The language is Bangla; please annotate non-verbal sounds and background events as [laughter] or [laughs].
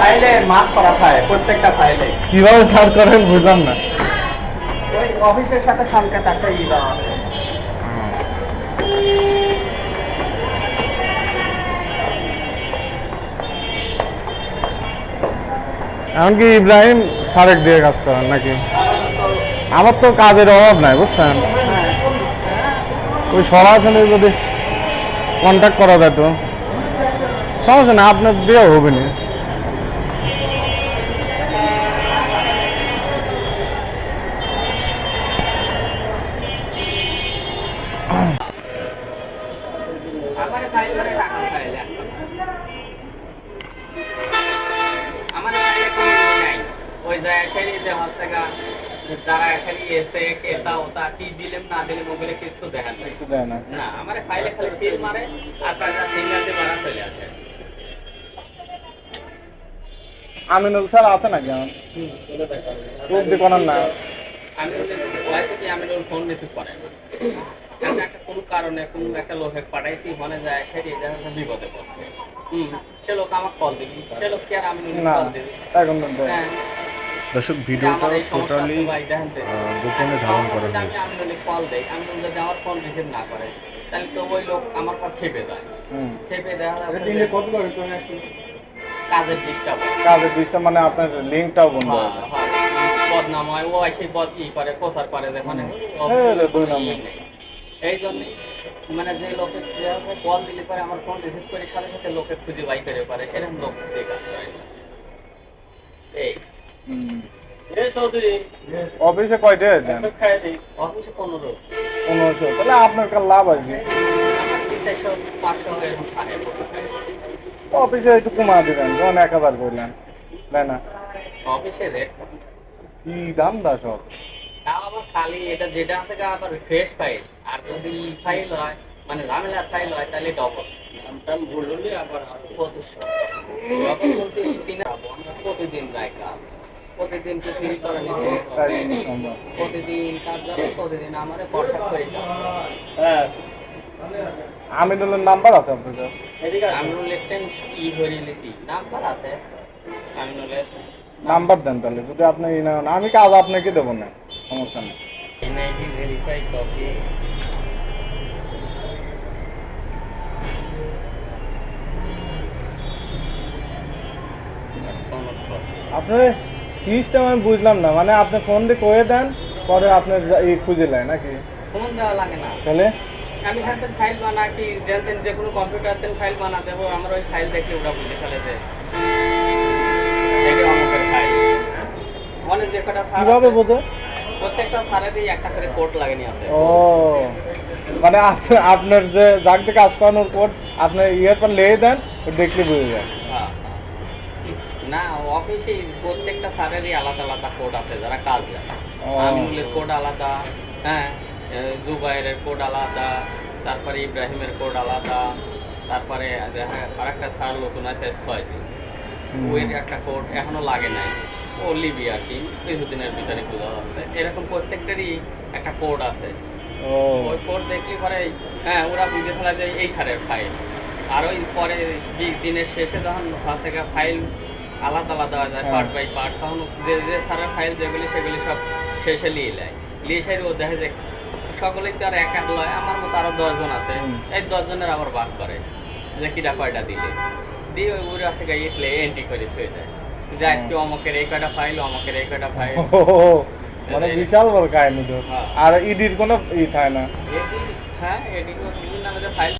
ফাইলে মার্ক করা থাকে প্রত্যেকটা ফাইলে কীভাবে সার্চ করেন বুঝলাম না। ওই অফিসের সাথে একটা ই দেওয়া এমনকি ইব্রাহিম সারেক দিয়ে কাজ করেন নাকি? আমার তো কাজের অভাব নাই বুঝছেন? হ্যাঁ। ওই সরাসরি যদি কন্ট্যাক্ট করা যেত। সমস্যা না, আপনার দিয়েও হবে না। আমার ফাইল করে টাকা ফাইল আমার ফাইলে কোনো ই নাই ওই যায় এসে যে হচ্ছে গা তারা এসে এসে কেতা ওতা কি দিলেম না কিচ্ছু দেখান কিছু না আমার ফাইলে খালি সিল মারে, আর তারা দিয়ে বাড়া চলে আসে। আমিনুল স্যার আছে নাকি? আমার। রূপ দিয়ে করার না। আমি ওদের ভয়েসে কি আমি ফোন রিসিভ করে। না একটা কোনো কারণে কোনো একটা লোকে পাঠাইছি মনে যায় সেটি দেখা বিপদে পড়ছে। হুম সে লোক আমাকে কল দিবি। সে লোক কি আর আমি কল দিবি। এখন দেয়। হ্যাঁ। দর্শক ভিডিওটা আমার টোটালি। গোপনে ধারণ করা হয়েছে। কল দেই আমনুল যদি আমার ফোন রিসিভ না করে তাহলে তো ওই লোক আমার পর খেপে যায় খেপে দেখা কত করে তুমি কাজের ডিস্টার্ব কাজের ডিস্টার্ব মানে আপনার লিঙ্কটাও বন্ধ হ্যাঁ, হবে হ্যাঁ, বদনাম হয় ও সেই বদ ই করে করে যে মানে হ্যাঁ, দুই নম্বর। এই জন্য মানে যে লোকে কল দিলে পরে আমার ফোন রিসিভ করে সাথে সাথে লোকে খুঁজে বাই করে পারে। এরকম লোক খুঁজে কাজ করে এই। চৌধুরী। অফিসে কয়টা অফিসে পনেরো। পনেরোশো। তাহলে আপনার লাভ আসবে তিন চারশো পাঁচশো এরকম অফিসে একটু কমা দিবেন যখন এক হাজার করলেন তাই না? অফিসে রেট কি দাম দা সব? তাও আবার খালি এটা যেটা আছে আবার ফ্রেশ ফাইল আর যদি ই ফাইল হয় মানে ঝামেলার ফাইল হয় তাহলে ডবল দাম ভুল হলে আবার পঁচিশশো যখন বলতে তিন আমরা প্রতিদিন যাই কাজ প্রতিদিন তো ফিল করে নিতে সম্ভব? প্রতিদিন কাজ যাবে প্রতিদিন আমার কন্ট্যাক্ট করে হ্যাঁ। আমিনুলের নাম্বার আছে আপনার কাছে? আমিনুল লেখতেন ই ভরে লিখি নাম্বার আছে। আমিনুলের নাম্বার দেন তাহলে যদি আপনি ই না আমি কাজ আপনাকে দেবো না সমস্যা নেই। এনআইডি ভেরিফাই কপি আপনার সিস্টেম আমি বুঝলাম না মানে আপনি ফোন দিয়ে কয়ে দেন পরে আপনার ই খুঁজে নেয় নাকি? ফোন দেওয়া লাগে না। তাহলে? আমি হাতে ফাইল বানা কি জানতেন যে কোনো কম্পিউটার ফাইল বানা দেবো আমার ওই ফাইল দেখলে ওটা বুঝে ফেলে যে মানে যে কটা কীভাবে বোঝে? প্রত্যেকটা সারেরই একটা করে কোড লাগানি আছে ও মানে আপনার যে থেকে কোড আপনার ইয়ের পর দেন দেখলে বুঝে যায়। হ্যাঁ। না অফিসে প্রত্যেকটা স্যারেরই আলাদা আলাদা কোড আছে যারা কাজ। আমিনুলের কোড আলাদা হ্যাঁ। জুবাইরের কোড আলাদা তারপরে ইব্রাহিমের কোড আলাদা তারপরে আর একটা স্যার নতুন আছে হুম। ওয়ের একটা কোড এখনও লাগে নাই। ও লিবি আর কি কিছুদিনের ভিতরে বোঝা যাচ্ছে। এরকম প্রত্যেকটারই একটা কোড আছে। ওই কোড দেখলে পরে হ্যাঁ ওরা বুঝে ফেলা যায় এই সারের ফাইল আর ওই পরে বি- দিনের শেষে যখন হচ্ছে গিয়ে ফাইল আলাদা আলাদা হয়ে যায়। পার্ট বাই পার্ট তখন যে যে সারের ফাইল যেগুলি সেগুলি সব শেষে নিয়ে নেয়। নিয়ে এসে ও দেখে যে সকলেই তো আর এক এক লয় আমার মতো আরও দশজন আছে। এই দশজনের আবার ভাগ করে যে কিটা কয়টা দিলে। দিয়ে ওই ওর আছে গাই এটলে এন্ট্রি করে থয়ে যায়। যে আজকে অমকের এই কয়টা ফাইল অমকের এই কয়টা ফাইল [laughs] মানে বিশাল বড় কাহিনী তো। হ্যাঁ। আর ইডির কোনো ই থাকে না। হ্যাঁ এটি বিভিন্ন আমাদের ফাইল